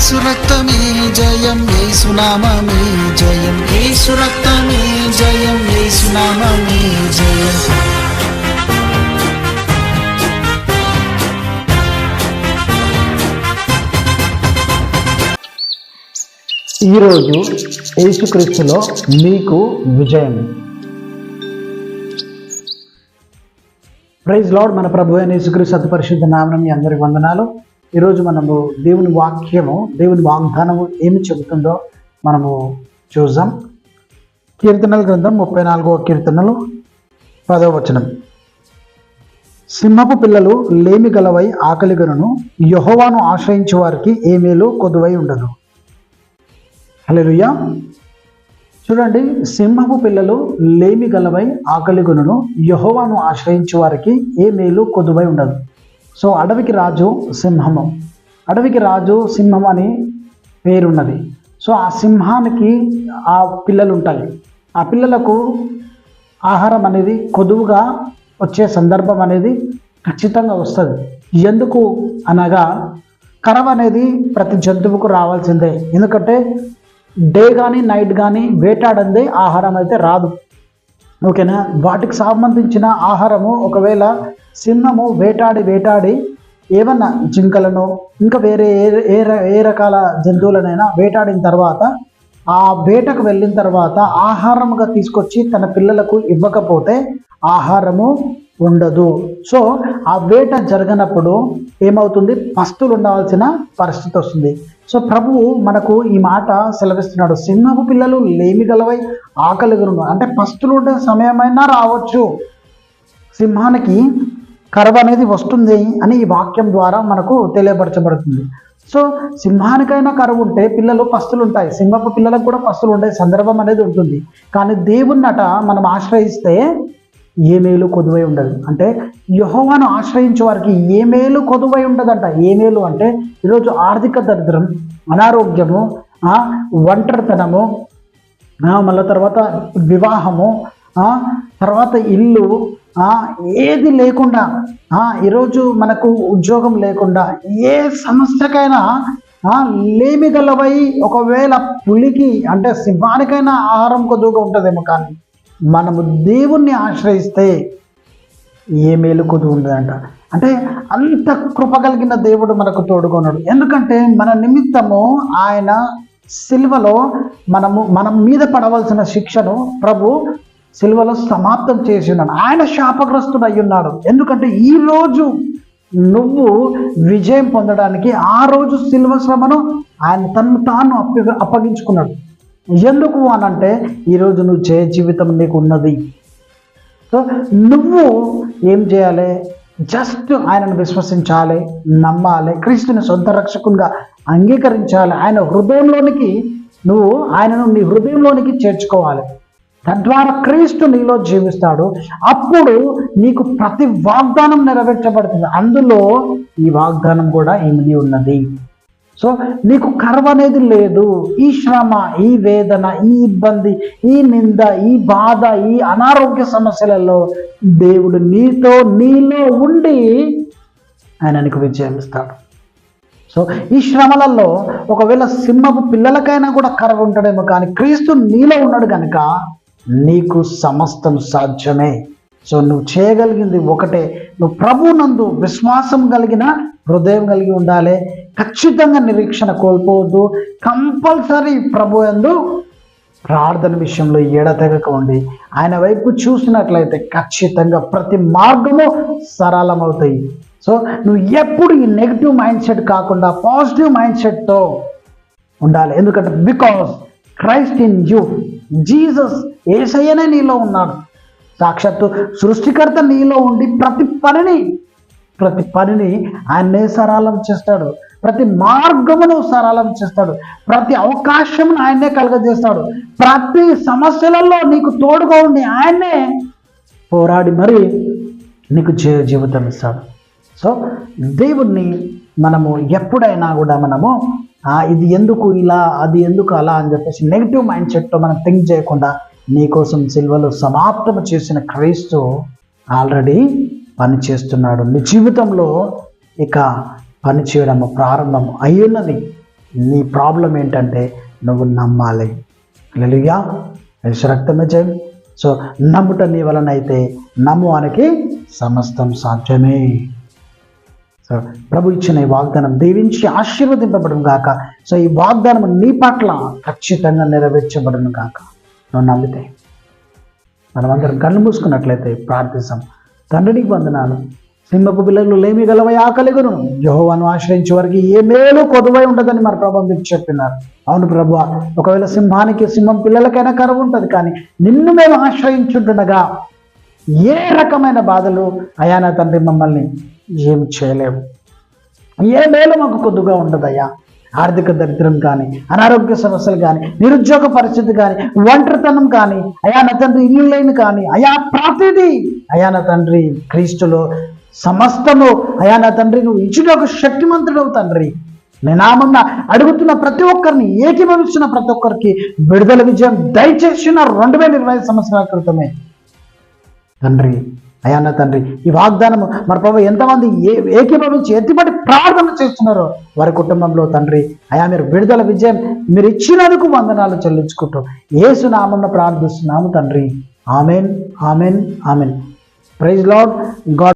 యేసు రక్తమే జయం యేసు నామమే జయం. యేసు రక్తమే జయం యేసు నామమే జయం. ఈరోజు యేసుక్రీస్తులో మీకు విజయం. ప్రైజ్ లాడ్ మన ప్రభు అయిన యేసుక్రీస్తు అతి పరిశుద్ధ నామనం మీ అందరికి వందనాలు. ఈరోజు మనము దేవుని వాక్యము దేవుని వాగ్దానము ఏమి చెబుతుందో మనము చూద్దాం. కీర్తనల గ్రంథం ముప్పై నాలుగవ కీర్తనలు పదవ వచనం. సింహపు పిల్లలు లేమి గలవై ఆకలిగనును యహోవాను ఆశ్రయించే వారికి ఏ మేలు కొదువై ఉండదు. హల్లెలూయా. చూడండి సింహపు పిల్లలు లేమి గలవై ఆకలిగునును యహోవాను ఆశ్రయించే వారికి ఏ మేలు కొదువై ఉండదు. సో అడవికి రాజు సింహము. అడవికి రాజు సింహం అని పేరున్నది. సో ఆ సింహానికి ఆ పిల్లలు ఉంటాయి ఆ పిల్లలకు ఆహారం అనేది కొదువుగా వచ్చే సందర్భం అనేది ఖచ్చితంగా వస్తుంది. ఎందుకు అనగా కరవ అనేది ప్రతి జంతువుకు రావాల్సిందే. ఎందుకంటే డే కానీ నైట్ కానీ వేటాడందే ఆహారం అయితే రాదు. ఓకేనా? వాటికి సంబంధించిన ఆహారము ఒకవేళ సింహము వేటాడి వేటాడి ఏమన్నా జింకలను ఇంకా వేరే ఏ ఏ ఏ రకాల జంతువులనైనా వేటాడిన తర్వాత ఆ వేటకు వెళ్ళిన తర్వాత ఆహారముగా తీసుకొచ్చి తన పిల్లలకు ఇవ్వకపోతే ఆహారము ఉండదు. సో ఆ వేట జరగనప్పుడు ఏమవుతుంది? పస్తులు ఉండవలసిన పరిస్థితి వస్తుంది. సో ప్రభువు మనకు ఈ మాట సెలవిస్తున్నాడు. సింహపు పిల్లలు లేమి గలవై ఆకలిగును అంటే పస్తులు ఉండే సమయమైనా రావచ్చు. సింహానికి కరవ అనేది వస్తుంది అని ఈ వాక్యం ద్వారా మనకు తెలియపరచబడుతుంది. సో సింహానికైనా కరువు ఉంటే పిల్లలు పస్తులు ఉంటాయి. సింహపు పిల్లలకు కూడా పస్తులు ఉండే సందర్భం అనేది ఉంటుంది. కానీ దేవుణ్ణట మనం ఆశ్రయిస్తే ఏ మేలు కొదువై ఉండదు. అంటే యహోవాను ఆశ్రయించే వారికి ఏ మేలు కొదువై ఉండదంట. ఏ మేలు అంటే ఈరోజు ఆర్థిక దరిద్రం అనారోగ్యము ఒంటరితనము మళ్ళీ తర్వాత వివాహము తర్వాత ఇల్లు ఏది లేకుండా ఈరోజు మనకు ఉద్యోగం లేకుండా ఏ సమస్యకైనా లేమి గలవై ఒకవేళ పులికి అంటే సింహానికైనా ఆహారం కొద్దుగా ఉంటుందేమో కానీ మనము దేవుణ్ణి ఆశ్రయిస్తే ఏ మేలు ఉండదంట. అంటే అంత కృప కలిగిన దేవుడు మనకు తోడుకున్నాడు ఎందుకంటే మన నిమిత్తము ఆయన సిల్వలో మనము మనం మీద పడవలసిన శిక్షను ప్రభు సిల్వలో సమాప్తం చేసి ఉన్నాడు ఆయన శాపగ్రస్తుడు అయి ఉన్నాడు. ఎందుకంటే ఈరోజు నువ్వు విజయం పొందడానికి ఆ రోజు సిల్వ శ్రమను ఆయన తను తాను అప్ప అప్పగించుకున్నాడు. ఎందుకు అనంటే ఈరోజు నువ్వు జయ జీవితం నీకు ఉన్నది. సో నువ్వు ఏం చేయాలి? జస్ట్ ఆయనను విశ్వసించాలి నమ్మాలి క్రీస్తుని సొంత రక్షకునిగా అంగీకరించాలి. ఆయన హృదయంలోనికి నువ్వు ఆయనను నీ హృదయంలోనికి చేర్చుకోవాలి. తద్వారా క్రీస్తు నీలో జీవిస్తాడు. అప్పుడు నీకు ప్రతి వాగ్దానం నెరవేర్చబడుతుంది. అందులో ఈ వాగ్దానం కూడా ఇమిడి ఉన్నది? సో నీకు కర్వ అనేది లేదు. ఈ శ్రమ ఈ వేదన ఈ ఇబ్బంది ఈ నింద ఈ బాధ ఈ అనారోగ్య సమస్యలలో దేవుడు నీతో నీలో ఉండి ఆయన నీకు విజయం ఇస్తాడు సో ఈ శ్రమలలో ఒకవేళ సింహపు పిల్లలకైనా కూడా కర్వ ఉంటాడేమో కానీ క్రీస్తు నీలో ఉన్నాడు కనుక నీకు సమస్తం సాధ్యమే. సో నువ్వు చేయగలిగింది ఒకటే. నువ్వు ప్రభునందు విశ్వాసం కలిగిన హృదయం కలిగి ఉండాలి. ఖచ్చితంగా నిరీక్షణ కోల్పోవద్దు. కంపల్సరీ ప్రభు ఎందు ప్రార్థన విషయంలో ఎడతెగక ఉండి ఆయన వైపు చూసినట్లయితే ఖచ్చితంగా ప్రతి మార్గము సరళమవుతాయి. సో నువ్వు ఎప్పుడు ఈ నెగిటివ్ మైండ్ సెట్ కాకుండా పాజిటివ్ మైండ్ సెట్తో ఉండాలి. ఎందుకంటే because Christ in you Jesus ఏసయ్యనే నీలో ఉన్నాడు. సాక్షాత్తు సృష్టికర్త నీలో ఉండి ప్రతి పనిని ప్రతి పనిని ఆయన్నే సరళం చేస్తాడు. ప్రతి మార్గమును సరళం చేస్తాడు. ప్రతి అవకాశమును ఆయన్నే కలుగజేస్తాడు. ప్రతి సమస్యలలో నీకు తోడుగా ఉండి ఆయన్నే పోరాడి మరి నీకు జయ జీవితం ఇస్తాడు. సో దేవుణ్ణి మనము ఎప్పుడైనా కూడా మనము ఇది ఎందుకు ఇలా అది ఎందుకు అలా అని చెప్పేసి నెగిటివ్ మైండ్ సెట్తో మనం థింక్ చేయకుండా నీకోసం సిల్వలో సమాప్తం చేసిన క్రైస్తు ఆల్రెడీ పని చేస్తున్నాడు నీ జీవితంలో ఇక పని చేయడము ప్రారంభం అయ్యున్నది నీ ప్రాబ్లం ఏంటంటే నువ్వు నమ్మాలి. లెలుగా రక్తమే జయం. సో నమ్ముట నీ వలన అయితే నమ్మువానికి సమస్తం సాధ్యమే. సో ప్రభు ఇచ్చిన ఈ వాగ్దానం దీవించి ఆశీర్వదింపబడును గాక. సో ఈ వాగ్దానం నీ పట్ల ఖచ్చితంగా నెరవేర్చబడును గాక. నువ్వు నమ్మితే మనమందరం కళ్ళు మూసుకున్నట్లయితే ప్రార్థిస్తాం. తండ్రికి వందనాలు. సింహపు పిల్లలు లేమి గలవై ఆకలిగును. యహోవాను ఆశ్రయించే వారికి ఏ మేలు కొదువై ఉండదని మరి ప్రభు మీకు చెప్పినారు. అవును ప్రభు ఒకవేళ సింహానికి సింహం పిల్లలకైనా కరువు ఉంటుంది కానీ నిన్ను మేము ఆశ్రయించుంటుండగా ఏ రకమైన బాధలు అయానా తండ్రి మమ్మల్ని ఏం చేయలేవు. ఏ మేలు మాకు కొద్దుగా ఉండదయ్యా. ఆర్థిక దరిద్రం కానీ అనారోగ్య సమస్యలు కానీ నిరుద్యోగ పరిస్థితి కానీ ఒంటరితనం కానీ అయా నా తండ్రి ఇల్లు లేని కానీ అయా ప్రతిదీ. అయా నా తండ్రి క్రీస్తులో సమస్తము అయా నా తండ్రి నువ్వు ఇచ్చిన ఒక శక్తిమంతుడు తండ్రి. నేనామన్న అడుగుతున్న ప్రతి ఒక్కరిని ఏకీభవిస్తున్న ప్రతి ఒక్కరికి విడుదల విజయం దయచేసిన రెండు వేల ఇరవై సంవత్సరాల క్రితమే. తండ్రి అయ్యా నా తండ్రి ఈ వాగ్దానము మరి ప్రభు ఎంతమంది ఏ ఏకీభవించి ఎత్తిపడి ప్రార్థన చేస్తున్నారో వారి కుటుంబంలో తండ్రి అయా మీరు విడుదల విజయం మీరు ఇచ్చినందుకు వందనాలు చెల్లించుకుంటూ ఏసు నామన్న ప్రార్థిస్తున్నాము తండ్రి. Amen amen amen. Praise Lord God